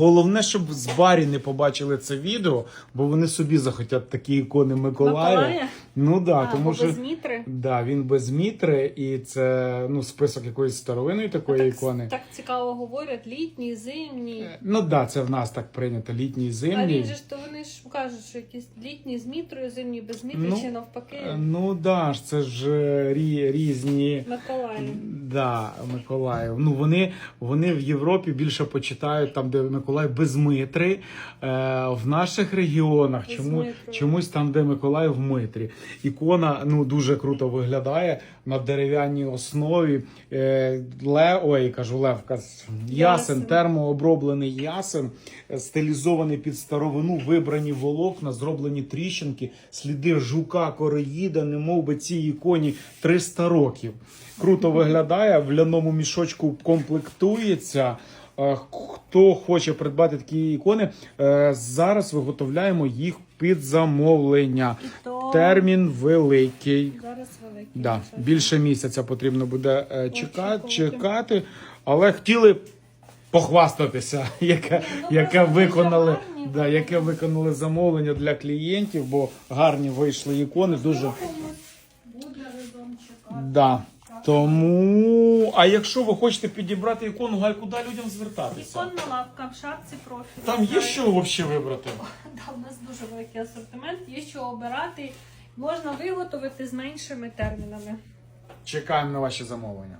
Головне, щоб з барі не побачили це відео, бо вони собі захотять такі ікони Миколая. Миколая? Ну да, А, тому що без мітри. да, він без мітри, і це ну список якоїсь старовинної такої так, ікони. так цікаво говорять, літній, зимній. Ну да, це в нас так прийнято. Літній А він же ж то кажуть, що якісь літні з мітрою, зимні без мітри, Ну, чи навпаки. Е, Ну да ж, це ж е, рі, різні. Миколаїв. Да, Миколаїв. Ну вони, вони в Європі більше почитають там, де Миколай без митри. Е, в наших регіонах Без чому, митри. чомусь там, де Миколай в митрі. Ікона ну дуже круто виглядає на дерев'яній основі. Е, лев, ой, кажу, левка. Ясен, Ясен. термооброблений ясен, е, стилізований під старовину, вибрані волокна, зроблені тріщинки, сліди жука, короїда, немов би цій іконі 300 років. Круто виглядає, в ляному мішочку комплектується. Е, Хто хоче придбати такі ікони, е, зараз виготовляємо їх під замовлення. То Термін великий. зараз великий. Да, більше місяця потрібно буде е, чекати, чекати, але хотіли похвастатися, яке, ну, яке виконали, гарні да, яке виконали замовлення для клієнтів, бо гарні вийшли ікони. Дуже да. Тому, а якщо ви хочете підібрати ікону, Галь, куди людям звертатися? Іконна лавка в шапці профілю. Там є що взагалі вибрати? Да, у нас дуже великий асортимент, є що обирати. Можна виготовити з меншими термінами. Чекаємо на ваші замовлення.